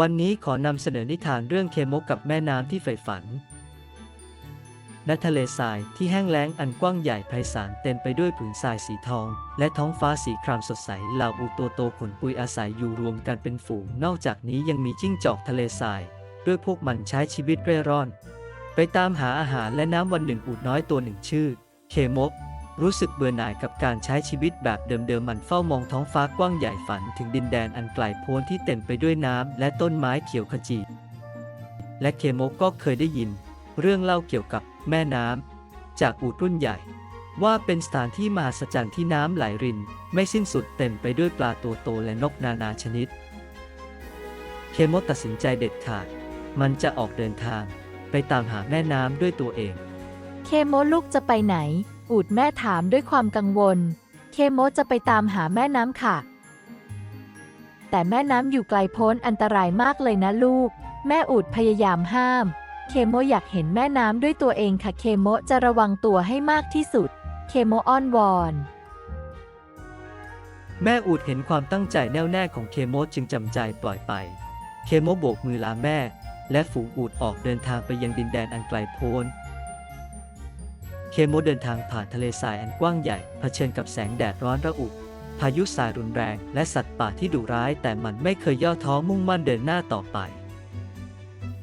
วันนี้ขอนำเสนอนิทานเรื่องเคมกกับแม่น้ำที่ใฝ่ฝัน ณ ทะเลทรายที่แห้งแล้งอันกว้างใหญ่ไพศาลเต็มไปด้วยผืนทรายสีทอง และท้องฟ้าสีครามสดใสเหล่าอูตัวโตขนปุยอาศัยอยู่รวมกันเป็นฝูง นอกจากนี้ยังมีจิ้งจอกทะเลทราย ด้วยพวกมันใช้ชีวิตเร่ร่อน ไปตามหาอาหารและน้ำวันหนึ่งอูดน้อยตัวหนึ่งชื่อ เคมก รู้สึกเบื่อหน่ายกับการใช้ชีวิตแบบเดิมๆมันเฝ้ามองท้องฟ้ากว้างใหญ่ฝันถึงดินแดนอันไกลโพ้นที่เต็มไปด้วยน้ำและต้นไม้เขียวขจี และเคโมกก็เคยได้ยิน เรื่องเล่าเกี่ยวกับแม่น้ำจากอูดรุ่นใหญ่ ว่าเป็นสถานที่มหัศจรรย์ที่น้ำไหลริน ไม่สิ้นสุดเต็มไปด้วยปลาตัวโตและนกนานาชนิด เคโมตัดสินใจเด็ดขาด มันจะออกเดินทาง ไปตามหาแม่น้ำด้วยตัวเอง เคโมลูกจะไปไหน อูดแม่ถามด้วยความกังวล เคโมจะไปตามหาแม่น้ำค่ะ แต่แม่น้ำอยู่ไกลโพ้นอันตรายมากเลยนะลูก แม่อูดพยายามห้าม เคโมอยากเห็นแม่น้ำด้วยตัวเองค่ะ เคโมจะระวังตัวให้มากที่สุด เคโมอ้อนวอนแม่อูดเห็นความตั้งใจแน่วแน่ของเคโมจึงจำใจปล่อยไป เคโมโบกมือลาแม่ และฝูงอูดออกเดินทางไปยังดินแดนอันไกลโพ้น เคโมเดินทางผ่านทะเลทรายอันกว้างใหญ่เผชิญกับแสงแดดร้อนระอุ พายุทรายรุนแรง และสัตว์ป่าที่ดุร้าย แต่มันไม่เคยย่อท้อมุ่งมั่นเดินหน้าต่อไป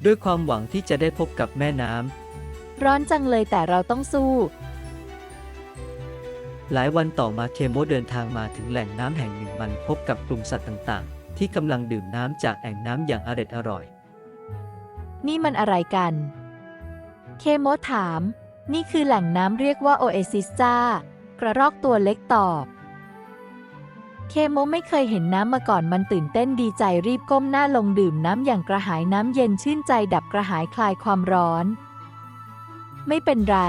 ด้วยความหวังที่จะได้พบกับแม่น้ำร้อนจังเลยแต่เราต้องสู้ หลายวันต่อมาเคโมเดินทางมาถึงแหล่งน้ำแห่งหนึ่งมันพบกับกลุ่มสัตว์ต่างๆ ที่กำลังดื่มน้ำจากแอ่งน้ำอย่างอร็ดอร่อย นี่มันอะไรกัน เคโมถาม นี่คือแหล่งน้ำเรียกว่าโอเอซิสจ้า กระรอกตัวเล็กตอบ เคโมไม่เคยเห็นน้ำมาก่อนมันตื่นเต้นดีใจรีบก้มหน้าลงดื่มน้ำอย่างกระหายน้ำเย็นชื่นใจดับกระหายคลายความร้อน ไม่เป็นไร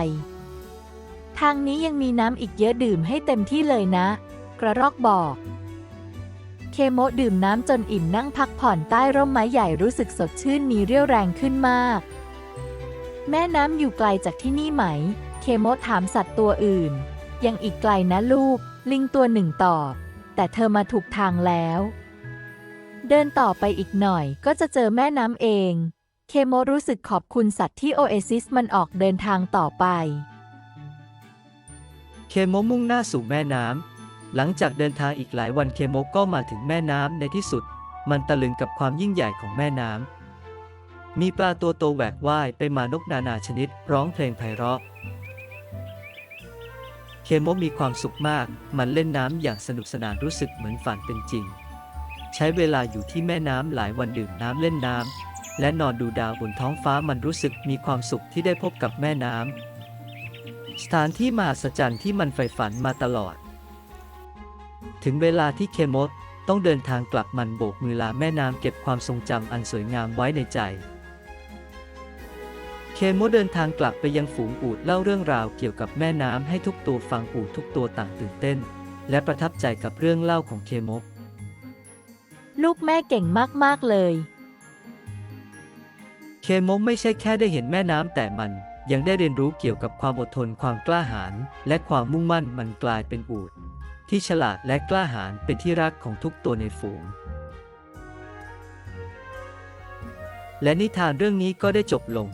ทางนี้ยังมีน้ำอีกเยอะดื่มให้เต็มที่เลยนะ กระรอกบอกเคโมดื่มน้ำจนอิ่มนั่งพักผ่อนใต้ร่มไม้ใหญ่รู้สึกสดชื่นมีเรี่ยวแรงขึ้นมาก แม่น้ำอยู่ไกลจากที่นี่ไหม เคโมถามสัตว์ตัวอื่น ยังอีกไกลนะลูก ลิงตัวหนึ่งตอบ แต่เธอมาถูกทางแล้ว เดินต่อไปอีกหน่อยก็จะเจอแม่น้ำเอง เคโมรู้สึกขอบคุณสัตว์ที่โอเอซิสมันออกเดินทางต่อไป เคโมมุ่งหน้าสู่แม่น้ำ หลังจากเดินทางอีกหลายวันเคโมก็มาถึงแม่น้ำในที่สุด มันตะลึงกับความยิ่งใหญ่ของแม่น้ำ มีปลาตัวโตแหวกว่ายไปมานกนานาชนิดร้องเพลงไพเราะ เคโมมีความสุขมาก มันเล่นน้ำอย่างสนุกสนานรู้สึกเหมือนฝันเป็นจริง ใช้เวลาอยู่ที่แม่น้ำหลายวันดื่มน้ำเล่นน้ำและนอนดูดาวบนท้องฟ้ามันรู้สึกมีความสุขที่ได้พบกับแม่น้ำสถานที่มหัศจรรย์ที่มันใฝ่ฝันมาตลอด ถึงเวลาที่เคมดต้องเดินทางกลับมันโบกมือลาแม่น้ำเก็บความทรงจำอันสวยงามไว้ในใจ เคมดเดินทางกลับไปยังฝูงอูดเล่าเรื่องราวเกี่ยวกับแม่น้ำให้ทุกตัวฟังอูดทุกตัวต่างตื่นเต้น และประทับใจกับเรื่องเล่าของเคมดลูกแม่เก่งมาก ๆ เลย เคมกไม่ใช่แค่ได้เห็นแม่น้ำแต่มันยังได้เรียนรู้เกี่ยวกับความอดทนความกล้าหาญและความมุ่งมั่นมันกลายเป็นอูฐที่ฉลาดและกล้าหาญเป็นที่รักของทุกตัวในฝูง และนิทานเรื่องนี้ก็ได้จบลง